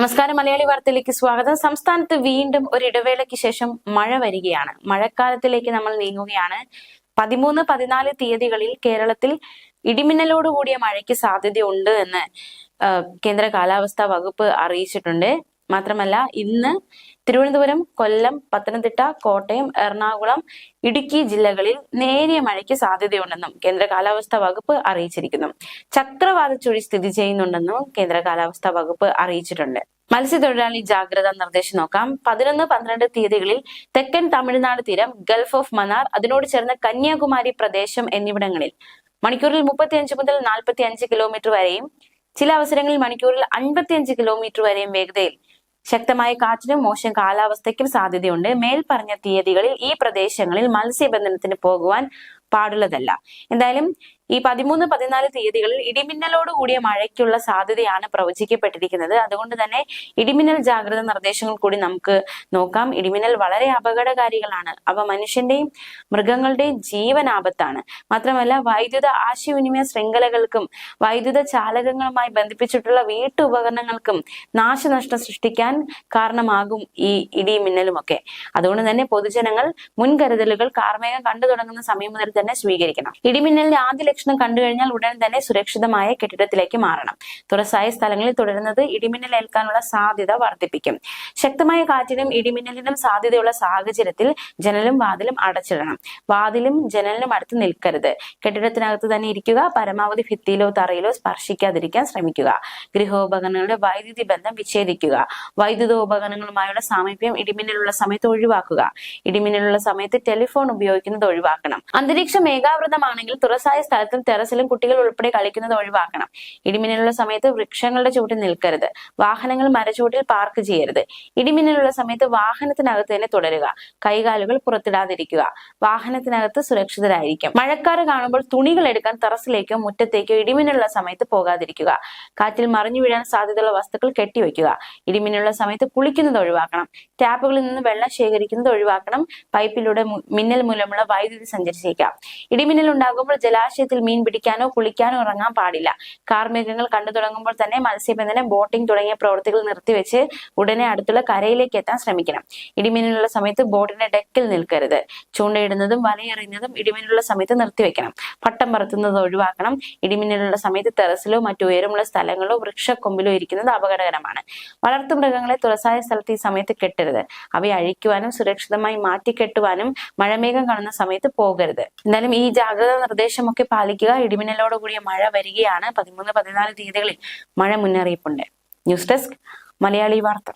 നമസ്കാരം. മലയാളി വാർത്തയിലേക്ക് സ്വാഗതം. സംസ്ഥാനത്ത് വീണ്ടും ഒരു ഇടവേളയ്ക്ക് ശേഷം മഴ വരികയാണ്. മഴക്കാലത്തിലേക്ക് നമ്മൾ നീങ്ങുകയാണ്. പതിമൂന്ന് പതിനാല് തീയതികളിൽ കേരളത്തിൽ ഇടിമിന്നലോടുകൂടിയ മഴയ്ക്ക് സാധ്യതയുണ്ട് എന്ന് കേന്ദ്ര കാലാവസ്ഥാ വകുപ്പ് അറിയിച്ചിട്ടുണ്ട്. മാത്രമല്ല ഇന്ന് തിരുവനന്തപുരം കൊല്ലം പത്തനംതിട്ട കോട്ടയം എറണാകുളം ഇടുക്കി ജില്ലകളിൽ നേരിയ മഴയ്ക്ക് സാധ്യതയുണ്ടെന്നും കേന്ദ്ര കാലാവസ്ഥാ വകുപ്പ് അറിയിച്ചിരിക്കുന്നു. ചക്രവാത ചുഴി സ്ഥിതി ചെയ്യുന്നുണ്ടെന്നും കേന്ദ്ര കാലാവസ്ഥാ വകുപ്പ് അറിയിച്ചിട്ടുണ്ട്. മത്സ്യത്തൊഴിലാളി ജാഗ്രതാ നിർദ്ദേശം നോക്കാം. പതിനൊന്ന് പന്ത്രണ്ട് തീയതികളിൽ തെക്കൻ തമിഴ്നാട് തീരം ഗൾഫ് ഓഫ് മന്നാർ അതിനോട് ചേർന്ന കന്യാകുമാരി പ്രദേശം എന്നിവിടങ്ങളിൽ മണിക്കൂറിൽ മുപ്പത്തിയഞ്ച് മുതൽ നാൽപ്പത്തി അഞ്ച് കിലോമീറ്റർ വരെയും ചില അവസരങ്ങളിൽ മണിക്കൂറിൽ അൻപത്തിയഞ്ച് കിലോമീറ്റർ വരെയും വേഗതയിൽ ശക്തമായ കാറ്റിനും മോശം കാലാവസ്ഥയ്ക്കും സാധ്യതയുണ്ട്. മേൽപ്പറഞ്ഞ തീയതികളിൽ ഈ പ്രദേശങ്ങളിൽ മത്സ്യബന്ധനത്തിന് പോകുവാൻ പാടുള്ളതല്ല. എന്തായാലും ഈ പതിമൂന്ന് പതിനാല് തീയതികളിൽ ഇടിമിന്നലോട് കൂടിയ മഴയ്ക്കുള്ള സാധ്യതയാണ് പ്രവചിക്കപ്പെട്ടിരിക്കുന്നത്. അതുകൊണ്ട് തന്നെ ഇടിമിന്നൽ ജാഗ്രത നിർദ്ദേശങ്ങൾ കൂടി നമുക്ക് നോക്കാം. ഇടിമിന്നൽ വളരെ അപകടകാരികളാണ്. അവ മനുഷ്യന്റെയും മൃഗങ്ങളുടെയും ജീവനാപത്താണ്. മാത്രമല്ല വൈദ്യുത ആശയവിനിമയ ശൃംഖലകൾക്കും വൈദ്യുത ചാലകങ്ങളുമായി ബന്ധിപ്പിച്ചിട്ടുള്ള വീട്ടുപകരണങ്ങൾക്കും നാശനഷ്ടം സൃഷ്ടിക്കാൻ കാരണമാകും ഈ ഇടിമിന്നലുമൊക്കെ. അതുകൊണ്ട് തന്നെ പൊതുജനങ്ങൾ മുൻകരുതലുകൾ കാർമേഘം കണ്ടു തുടങ്ങുന്ന സമയം മുതൽ തന്നെ സ്വീകരിക്കണം. ഇടിമിന്നലിന്റെ ആദ്യ ലക്ഷണം കണ്ടു കഴിഞ്ഞാൽ ഉടൻ തന്നെ സുരക്ഷിതമായ കെട്ടിടത്തിലേക്ക് മാറണം. തുറസായ സ്ഥലങ്ങളിൽ തുടരുന്നത് ഇടിമിന്നൽ ഏൽക്കാനുള്ള സാധ്യത വർദ്ധിപ്പിക്കും. ശക്തമായ കാറ്റിനും ഇടിമിന്നലിനും സാധ്യതയുള്ള സാഹചര്യത്തിൽ ജനലും വാതിലും അടച്ചിടണം. വാതിലും ജനലിനും അടുത്ത് നിൽക്കരുത്. കെട്ടിടത്തിനകത്ത് തന്നെ ഇരിക്കുക പരമാവധി ഭിത്തിയിലോ തറയിലോ സ്പർശിക്കാതിരിക്കാൻ ശ്രമിക്കുക. ഗൃഹോപകരണങ്ങളുടെ വൈദ്യുതി ബന്ധം വിച്ഛേദിക്കുക. വൈദ്യുതോപകരണങ്ങളുമായുള്ള സാമീപ്യം ഇടിമിന്നലുള്ള സമയത്ത് ഒഴിവാക്കുക. ഇടിമിന്നലുള്ള സമയത്ത് ടെലിഫോൺ ഉപയോഗിക്കുന്നത് ഒഴിവാക്കണം. അന്തരീക്ഷം മേഘാവൃതമാണെങ്കിൽ തുറസായ സ്ഥലത്തും ടെറസിലും കുട്ടികൾ ഉൾപ്പെടെ കളിക്കുന്നത് ഒഴിവാക്കണം. ഇടിമിന്നലുള്ള സമയത്ത് വൃക്ഷങ്ങളുടെ ചുവട്ടിൽ നിൽക്കരുത്. വാഹനങ്ങൾ മരച്ചുവട്ടിൽ പാർക്ക് ചെയ്യരുത്. ഇടിമിന്നലുള്ള സമയത്ത് വാഹനത്തിനകത്ത് തന്നെ തുടരുക. കൈകാലുകൾ പുറത്തിടാതിരിക്കുക. വാഹനത്തിനകത്ത് സുരക്ഷിതരായിരിക്കും. മഴക്കാറ് കാണുമ്പോൾ തുണികൾ എടുക്കാൻ ടെറസിലേക്കോ മുറ്റത്തേക്കോ ഇടിമിന്നലുള്ള സമയത്ത് പോകാതിരിക്കുക. കാറ്റിൽ മറിഞ്ഞു വീഴാൻ സാധ്യതയുള്ള വസ്തുക്കൾ കെട്ടിവെക്കുക. ഇടിമിന്നലുള്ള സമയത്ത് കുളിക്കുന്നത് ഒഴിവാക്കണം. ടാപ്പുകളിൽ നിന്ന് വെള്ളം ശേഖരിക്കുന്നത് ഒഴിവാക്കണം. പൈപ്പിലൂടെ മിന്നൽ മൂലമുള്ള വൈദ്യുതി സഞ്ചരിച്ചേക്കാം. ഇടിമിന്നൽ ഉണ്ടാകുമ്പോൾ ജലാശയത്തിൽ മീൻ പിടിക്കാനോ കുളിക്കാനോ ഇറങ്ങാൻ പാടില്ല. കാർമേഘങ്ങൾ കണ്ടു തുടങ്ങുമ്പോൾ തന്നെ മത്സ്യബന്ധനം ബോട്ടിംഗ് തുടങ്ങിയ പ്രവൃത്തികൾ നിർത്തിവെച്ച് ഉടനെ അടുത്തുള്ള കരയിലേക്ക് എത്താൻ ശ്രമിക്കണം. ഇടിമിന്നലുള്ള സമയത്ത് ബോട്ടിന്റെ ഡെക്കിൽ നിൽക്കരുത്. ചൂണ്ടയിടുന്നതും വലയെറിയുന്നതും ഇടിമിന്നലുള്ള സമയത്ത് നിർത്തിവെക്കണം. പട്ടം പറത്തുന്നത് ഒഴിവാക്കണം. ഇടിമിന്നലുള്ള സമയത്ത് ടെറസിലോ മറ്റു ഉയരമുള്ള സ്ഥലങ്ങളോ വൃക്ഷക്കൊമ്പിലോ ഇരിക്കുന്നത് അപകടകരമാണ്. വളർത്തുമൃഗങ്ങളെ തുറസായ സ്ഥലത്ത് ഈ സമയത്ത് കെട്ടരുത്. അവയെ അഴിക്കുവാനും സുരക്ഷിതമായി മാറ്റിക്കെട്ടുവാനും മഴമേഘം കാണുന്ന സമയത്ത് പോകരുത്. എന്തായാലും ഈ ജാഗ്രതാ നിർദ്ദേശമൊക്കെ പാലിക്കുക. ഇടിമിന്നലോട് കൂടിയ മഴ വരികയാണ്. പതിമൂന്ന് പതിനാല് തീയതികളിൽ മഴ മുന്നറിയിപ്പുണ്ട്. ന്യൂസ് ഡെസ്ക് മലയാളി വാർത്ത.